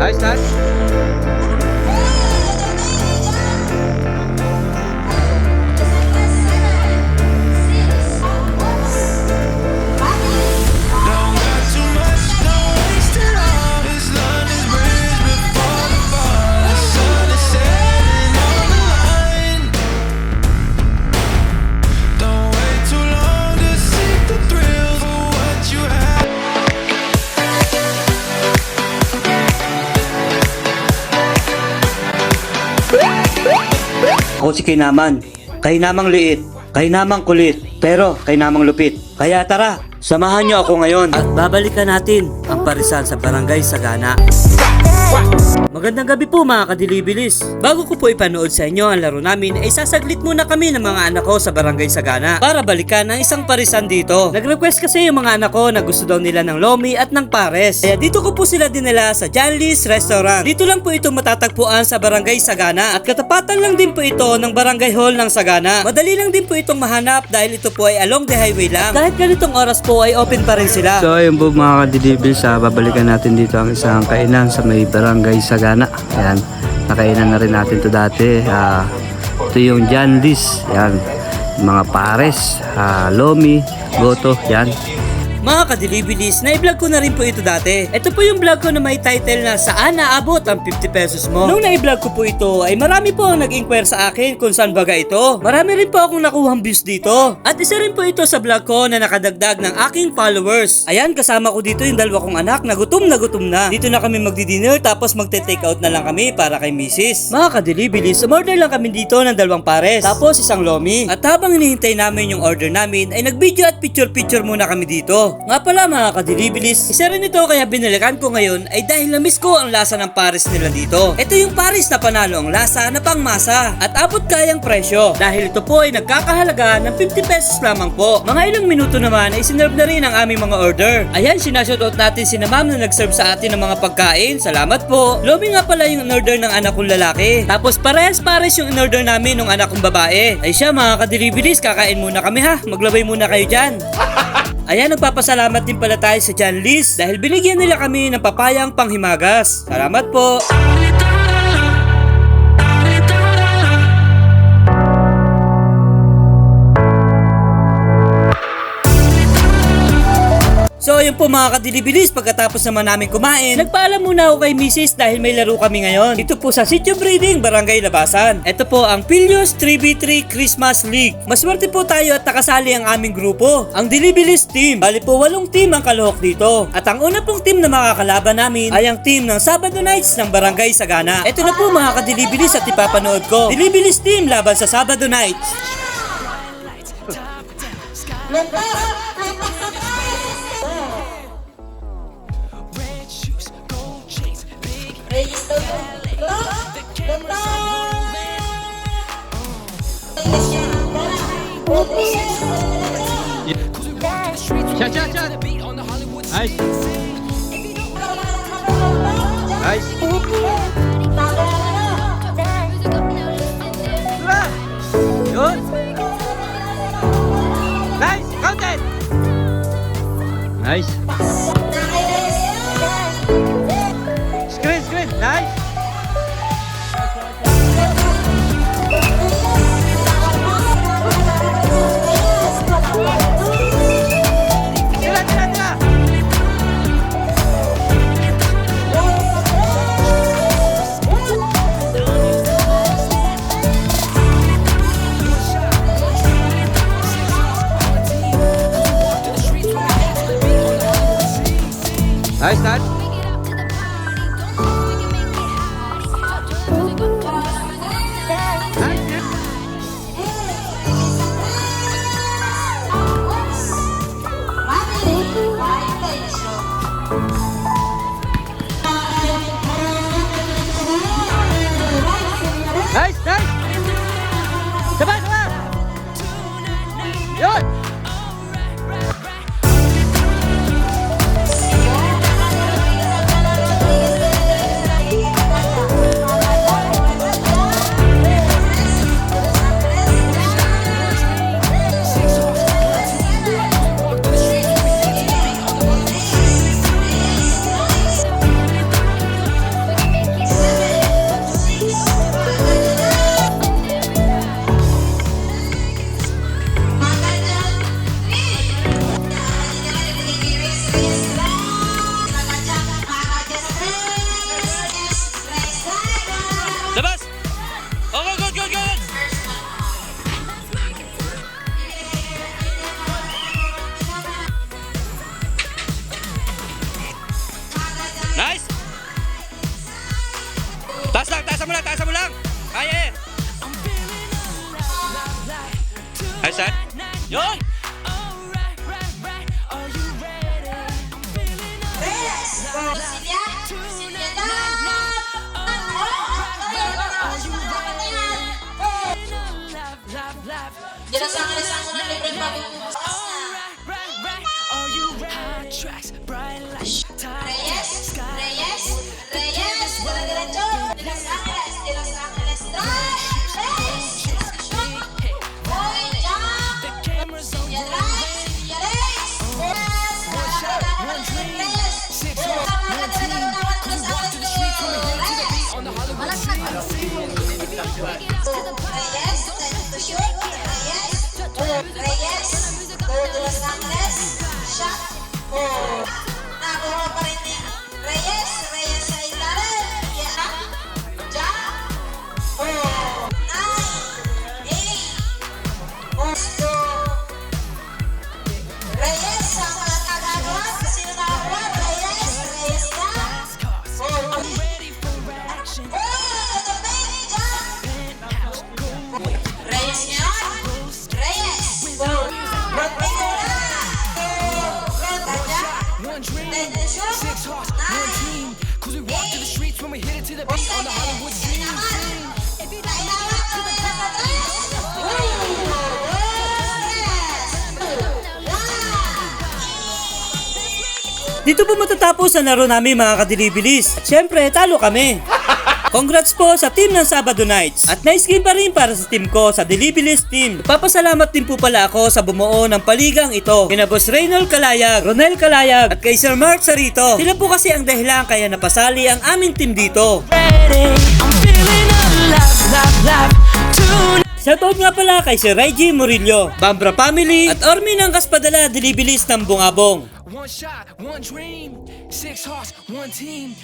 Hi, Stan. Ako si Kainaman. Kainamang liit, kainamang kulit, pero kainamang lupit. Kaya tara, samahan niyo ako ngayon at babalikan natin ang parisan sa Barangay Sagana. Magandang gabi po mga kadilibilis. Bago ko po ipanood sa inyo ang laro namin ay sasaglit muna kami ng mga anak ko sa Barangay Sagana para balikan ang isang parisan dito. Nag-request kasi yung mga anak ko na gusto daw nila ng lomi at ng pares. Kaya dito ko po sila dinala sa John Lee's Restaurant. Dito lang po ito matatagpuan sa Barangay Sagana at katapatan lang din po ito ng Barangay Hall ng Sagana. Madali lang din po itong mahanap dahil ito po ay along the highway lang. Kahit ganitong oras po ay open pa rin sila. So ayun po mga kadilibil sa babalikan natin dito ang isang kainan sa may barangay Sagana. Ayan, nakainan na rin natin to dati. Ah, ito yung John Lee's. Ayan, mga pares, ah, lomi, goto, yan. Mga kadilibilis, na-vlog ko na rin po ito dati. Ito po yung vlog ko na may title na Saan naabot ang 50 pesos mo? Nung na-vlog ko po ito, ay marami po ang nag-inquire sa akin kung saan baga ito. Marami rin po akong nakuhang views dito. At isa rin po ito sa vlog ko na nakadagdag ng aking followers. Ayan, kasama ko dito yung dalawa kong anak na gutom na gutom na. Dito na kami magdi-dinner tapos magte-take out na lang kami para kay misis. Mga kadilibilis, umorder lang kami dito ng dalawang pares. Tapos isang lomi. At habang hinihintay namin yung order namin, ay nag-video at picture-picture muna kami dito. Nga pala mga kadilibilis, isa rin ito kaya binalikan ko ngayon ay dahil na-miss ko ang lasa ng pares nila dito. Ito yung pares na panalo ang lasa na pangmasa at abot kayang presyo. Dahil ito po ay nagkakahalaga ng 50 pesos lamang po. Mga ilang minuto naman ay sinerve na rin ang aming mga order. Ayan, sinashoutout natin si na ma'am na nag-serve sa atin ng mga pagkain. Salamat po. Lomi nga pala yung in-order ng anak kong lalaki. Tapos parehas pares yung in-order namin ng anak kong babae. Ay siya mga kadilibilis, kakain muna kami ha. Maglabay muna kayo dyan. Ayan, nagpapasalamat din pala tayo sa John Liz dahil binigyan nila kami ng papayang panghimagas. Salamat po! Mga kadilibilis, pagkatapos naman namin kumain, nagpaalam muna ako kay Mrs. dahil may laro kami ngayon. Dito po sa Sitio Breeding, Barangay Labasan. Ito po ang Pilios 3v3 Christmas League. Maswerte po tayo at nakasali ang aming grupo, ang Dilibilis Team. Bali po walong team ang kaluhok dito. At ang una pong team na makakalaban namin ay ang team ng Sabado Nights ng Barangay Sagana. Ito na po mga kadilibilis at ipapanood ko. Dilibilis Team laban sa Sabado Nights. Red playlist daw yun. Ganda! Na. Diyan sa akin sa ako ng libre pagbubukas Reyes, to shoot. Reyes, Reyes, go to Los Angeles, shot. Oh, nakuha pa rin ni Reyes, Reyes Reyes yun. Reyes. Na. Front attack. Then the shoot. Nine. Eight. Second. Kailangan. Kailangan ko na sa tres. Yes. Dito po matatapos ang laro namin mga kadilibilis. At syempre, talo kami. Congrats po sa team ng Sabado Nights. At nice game pa rin para sa team ko sa Dilibilis team. Papasalamat din po pala ako sa bumuo ng paligang ito. Kina Boss Reynol Kalayag, Ronel Kalayag at kay Sir Mark Sarito. Sila po kasi ang dahilan kaya napasali ang aming team dito. Shoutout nga pala kay Sir Reggie Murillo, Bambra Family at Ormi ng Kaspadala Dilibilis ng Bungabong. One shot, one dream, six hearts, one team.